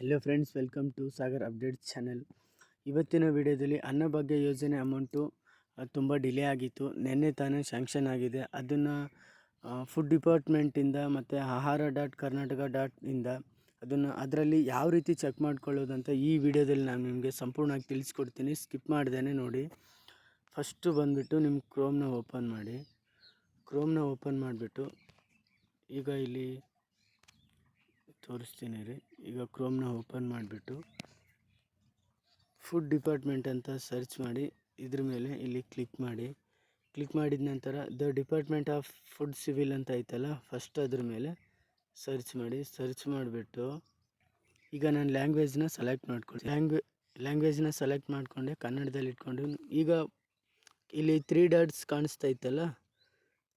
Hello friends welcome to Sagar updates channel ಇವತ್ತಿನ ವಿಡಿಯೋದಲ್ಲಿ ಅನ್ನಭಾಗ್ಯ ಯೋಜನೆ ಅಮೌಂಟು ತುಂಬ ಡಿಲೇ ಆಗಿತ್ತು. ನಿನ್ನೆ ತಾನೇ ಶಾಂಕ್ಷನ್ ಆಗಿದೆ. ಅದನ್ನು ಫುಡ್ ಡಿಪಾರ್ಟ್ಮೆಂಟಿಂದ ಮತ್ತು ಆಹಾರ ಡಾಟ್ ಕರ್ನಾಟಕ ಡಾಟ್ ಇಂದ ಅದನ್ನು, ಅದರಲ್ಲಿ ಯಾವ ರೀತಿ ಚೆಕ್ ಮಾಡ್ಕೊಳ್ಳೋದಂತ ಈ ವಿಡಿಯೋದಲ್ಲಿ ನಾನು ನಿಮಗೆ ಸಂಪೂರ್ಣವಾಗಿ ತಿಳಿಸ್ಕೊಡ್ತೀನಿ. ಸ್ಕಿಪ್ ಮಾಡ್ದೇ ನೋಡಿ. ಫಸ್ಟು ಬಂದುಬಿಟ್ಟು ನಿಮ್ಮ ಕ್ರೋಮ್ನ ಓಪನ್ ಮಾಡಿ. ಕ್ರೋಮ್ನ ಓಪನ್ ಮಾಡಿಬಿಟ್ಟು, ಈಗ ಇಲ್ಲಿ ತೋರಿಸ್ತೀನಿ ರೀ. ಈಗ ಕ್ರೋಮ್ನ ಓಪನ್ ಮಾಡಿಬಿಟ್ಟು ಫುಡ್ ಡಿಪಾರ್ಟ್ಮೆಂಟ್ ಅಂತ ಸರ್ಚ್ ಮಾಡಿ, ಇದ್ರ ಮೇಲೆ ಇಲ್ಲಿ ಕ್ಲಿಕ್ ಮಾಡಿ. ಕ್ಲಿಕ್ ಮಾಡಿದ ನಂತರ the department of food civil ಅಂತ ಐತಲ್ಲ ಫಸ್ಟ್ ಅದ್ರ ಮೇಲೆ ಸರ್ಚ್ ಮಾಡಿ. ಸರ್ಚ್ ಮಾಡಿಬಿಟ್ಟು ಈಗ ನಾನು ಲ್ಯಾಂಗ್ವೇಜ್ನ ಸೆಲೆಕ್ಟ್ ಮಾಡ್ಕೊಂಡು. ಲ್ಯಾಂಗ್ವೇ ಲ್ಯಾಂಗ್ವೇಜ್ನ ಸೆಲೆಕ್ಟ್ ಮಾಡಿಕೊಂಡೆ, ಕನ್ನಡದಲ್ಲಿ ಇಟ್ಕೊಂಡು. ಈಗ ಇಲ್ಲಿ ತ್ರೀ ಡಾಟ್ಸ್ ಕಾಣಿಸ್ತಾ ಇತ್ತಲ್ಲ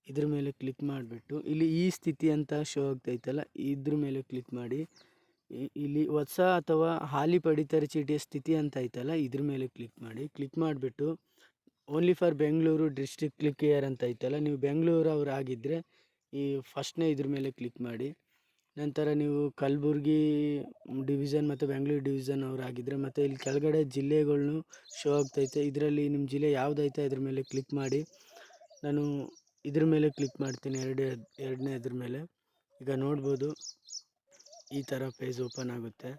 ಇದ್ರ ಮೇಲೆ ಕ್ಲಿಕ್ ಮಾಡಿಬಿಟ್ಟು, ಇಲ್ಲಿ ಈ ಸ್ಥಿತಿ ಅಂತ ಶೋ ಆಗ್ತೈತಲ್ಲ ಇದ್ರ ಮೇಲೆ ಕ್ಲಿಕ್ ಮಾಡಿ ಇಲ್ಲಿ ಹೊಸ ಅಥವಾ ಹಾಲಿ ಪಡಿತರ ಚೀಟಿಯ ಸ್ಥಿತಿ ಅಂತ ಐತಲ್ಲ, ಇದ್ರ ಮೇಲೆ ಕ್ಲಿಕ್ ಮಾಡಿ ಕ್ಲಿಕ್ ಮಾಡಿಬಿಟ್ಟು only for Bengaluru district click year ಅಂತ ಐತಲ್ಲ, ನೀವು ಬೆಂಗಳೂರು ಅವ್ರು ಆಗಿದ್ದರೆ ಈ ಫಸ್ಟ್ನೇ ಇದ್ರ ಮೇಲೆ ಕ್ಲಿಕ್ ಮಾಡಿ, ನಂತರ ನೀವು ಕಲಬುರ್ಗಿ ಡಿವಿಷನ್ ಮತ್ತು ಬೆಂಗಳೂರು ಡಿವಿಷನ್ ಅವ್ರು ಆಗಿದ್ದರೆ ಮತ್ತು ಇಲ್ಲಿ ಕೆಳಗಡೆ ಜಿಲ್ಲೆಗಳ್ನು ಶೋ ಆಗ್ತೈತೆ ಇದರಲ್ಲಿ ನಿಮ್ಮ ಜಿಲ್ಲೆ ಯಾವುದೈತೆ ಇದ್ರ ಮೇಲೆ ಕ್ಲಿಕ್ ಮಾಡಿ, ನಾನು ಇದ್ರ ಮೇಲೆ ಕ್ಲಿಕ್ ಮಾಡ್ತೀನಿ ಎರಡು, ಎರಡನೇ ಇದ್ರ ಮೇಲೆ. ಈಗ ನೋಡ್ಬೋದು ಈ ಥರ ಪೇಜ್ ಓಪನ್ ಆಗುತ್ತೆ.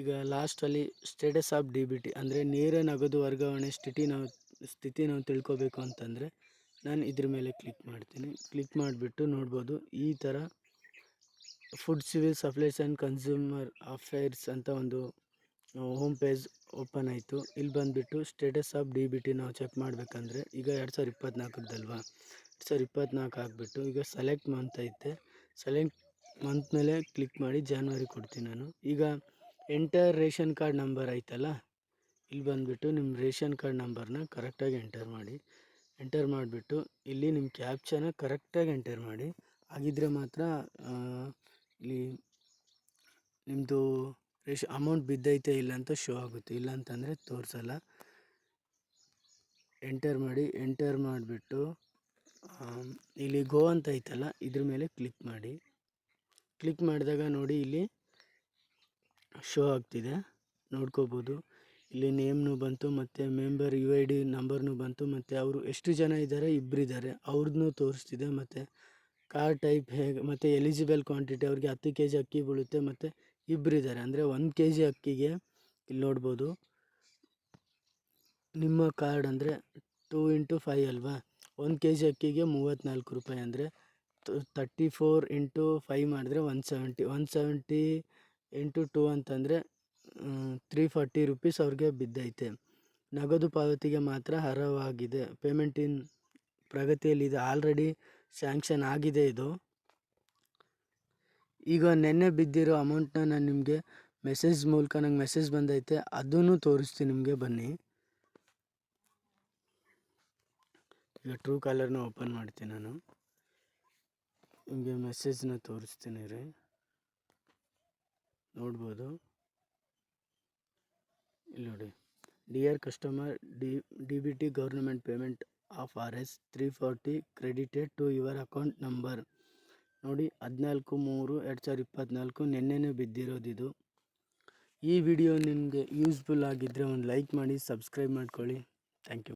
ಈಗ ಲಾಸ್ಟಲ್ಲಿ status of D B T ಅಂದರೆ ನೇರ ನಗದು ವರ್ಗಾವಣೆ ಸ್ಥಿತಿ ನಾವು ಸ್ಥಿತಿ ನಾವು ತಿಳ್ಕೊಬೇಕು ಅಂತಂದರೆ ನಾನು ಇದ್ರ ಮೇಲೆ ಕ್ಲಿಕ್ ಮಾಡ್ತೀನಿ. ಕ್ಲಿಕ್ ಮಾಡಿಬಿಟ್ಟು ನೋಡ್ಬೋದು ಈ ಥರ food civil supplies and consumer affairs ಅಂತ ಒಂದು ಹೋಮ್ ಪೇಜ್ ಓಪನ್ ಆಯಿತು. ಇಲ್ಲಿ ಬಂದುಬಿಟ್ಟು status of D B T ನಾವು ಚೆಕ್ ಮಾಡಬೇಕಂದ್ರೆ ಈಗ ಎರಡು ಸಾವಿರ ಇಪ್ಪತ್ತ್ನಾಲ್ಕದ್ದಲ್ವಾ ಎರಡು ಸಾವಿರ ಇಪ್ಪತ್ತ್ನಾಲ್ಕು ಆಗಿಬಿಟ್ಟು ಈಗ ಸೆಲೆಕ್ಟ್ ಮಂತ್ ಐತೆ. ಸೆಲೆಕ್ಟ್ ಮಂತ್ ಮೇಲೆ ಕ್ಲಿಕ್ ಮಾಡಿ ಜಾನ್ವರಿ ಕೊಡ್ತೀನಿ ನಾನು. ಈಗ ಎಂಟರ್ ರೇಷನ್ ಕಾರ್ಡ್ ನಂಬರ್ ಐತಲ್ಲ? ಇಲ್ಲಿ ಬಂದುಬಿಟ್ಟು ನಿಮ್ಮ ರೇಷನ್ ಕಾರ್ಡ್ ನಂಬರ್ನ ಕರೆಕ್ಟಾಗಿ ಎಂಟರ್ ಮಾಡಿ. ಎಂಟರ್ ಮಾಡಿಬಿಟ್ಟು ಇಲ್ಲಿ ನಿಮ್ಮ ಕ್ಯಾಪ್ಚನ ಕರೆಕ್ಟಾಗಿ ಎಂಟರ್ ಮಾಡಿ. ಹಾಗಿದ್ರೆ ಮಾತ್ರ ಇಲ್ಲಿ ನಿಮ್ಮದು ರೇಷ್ ಅಮೌಂಟ್ ಬಿದ್ದೈತೆ ಇಲ್ಲ ಅಂತ ಶೋ ಆಗುತ್ತೆ. ಇಲ್ಲ ಅಂತಂದರೆ ತೋರಿಸಲ್ಲ. ಎಂಟರ್ ಮಾಡಿ ಎಂಟರ್ ಮಾಡಿಬಿಟ್ಟು ಇಲ್ಲಿ ಗೋ ಅಂತ ಐತಲ್ಲ, ಇದ್ರ ಮೇಲೆ ಕ್ಲಿಕ್ ಮಾಡಿ. ಕ್ಲಿಕ್ ಮಾಡಿದಾಗ ನೋಡಿ ಇಲ್ಲಿ ಶೋ ಆಗ್ತಿದೆ. ನೋಡ್ಕೋಬೋದು. ಇಲ್ಲಿ ನೇಮ್ನು ಬಂತು, ಮತ್ತು ಮೆಂಬರ್ ಯು ಐ ಡಿ ನಂಬರ್ನು ಬಂತು, ಮತ್ತು ಅವರು ಎಷ್ಟು ಜನ ಇದ್ದಾರೆ ಇಬ್ಬರಿದ್ದಾರೆ ಅವ್ರದ್ದು ತೋರಿಸ್ತಿದೆ, ಮತ್ತು ಕಾರ್ ಟೈಪ್ ಹೇಗೆ, ಮತ್ತು ಎಲಿಜಿಬಲ್ ಕ್ವಾಂಟಿಟಿ ಅವ್ರಿಗೆ ಹತ್ತು ಕೆ ಜಿ ಅಕ್ಕಿ ಬೀಳುತ್ತೆ, ಮತ್ತು ಇಬ್ಬರಿದ್ದಾರೆ ಅಂದರೆ ಒಂದು ಕೆ ಜಿ ಅಕ್ಕಿಗೆ ಇಲ್ಲಿ ನೋಡ್ಬೋದು. ನಿಮ್ಮ ಕಾರ್ಡ್ ಅಂದರೆ ಟೂ ಇಂಟು ಫೈವ್ ಅಲ್ವಾ? ಒಂದು ಕೆ ಜಿ ಅಕ್ಕಿಗೆ ಮೂವತ್ತ್ನಾಲ್ಕು ರೂಪಾಯಿ ಅಂದರೆ ತರ್ಟಿ ಫೋರ್ ಇಂಟು ಫೈ ಮಾಡಿದ್ರೆ one seventy one seventy into two ಅಂತಂದರೆ ತ್ರೀ ಫಾರ್ಟಿ ರುಪೀಸ್ ಅವ್ರಿಗೆ ಬಿದ್ದೈತೆ. ನಗದು ಪಾವತಿಗೆ ಮಾತ್ರ ಅರ್ಹವಾಗಿದೆ. ಪೇಮೆಂಟಿನ ಪ್ರಗತಿಯಲ್ಲಿದೆ. ಆಲ್ರೆಡಿ ಸ್ಯಾಂಕ್ಷನ್ ಆಗಿದೆ ಇದು. ಈಗ ನೆನ್ನೆ ಬಿದ್ದಿರೋ ಅಮೌಂಟ್ನ ನಾನು ನಿಮಗೆ ಮೆಸೇಜ್ ಮೂಲಕ ನಂಗೆ ಮೆಸೇಜ್ ಬಂದೈತೆ, ಅದನ್ನು ತೋರಿಸ್ತೀನಿ ನಿಮಗೆ, ಬನ್ನಿ. ಈಗ ಟ್ರೂ ಕಾಲರ್ನ ಓಪನ್ ಮಾಡ್ತೀನಿ ನಾನು. ನಿಮಗೆ ಮೆಸೇಜ್ನ ತೋರಿಸ್ತೀನಿ ರೀ. ನೋಡ್ಬೋದು. ಇಲ್ಲಿ ನೋಡಿ. Dear customer D D B T government payment of R S three forty credited to your account number ನೋಡಿ ಹದಿನಾಲ್ಕು ಮೂರು ಎರಡು ಸಾವಿರದ ಇಪ್ಪತ್ತ್ನಾಲ್ಕು ನಿನ್ನೆನೇ ಬಿದ್ದಿರೋದಿದು ಈ ವಿಡಿಯೋ ನಿಮಗೆ ಯೂಸ್ಫುಲ್ ಆಗಿದ್ದರೆ ಒಂದು ಲೈಕ್ ಮಾಡಿ, ಸಬ್ಸ್ಕ್ರೈಬ್ ಮಾಡ್ಕೊಳ್ಳಿ. Thank you.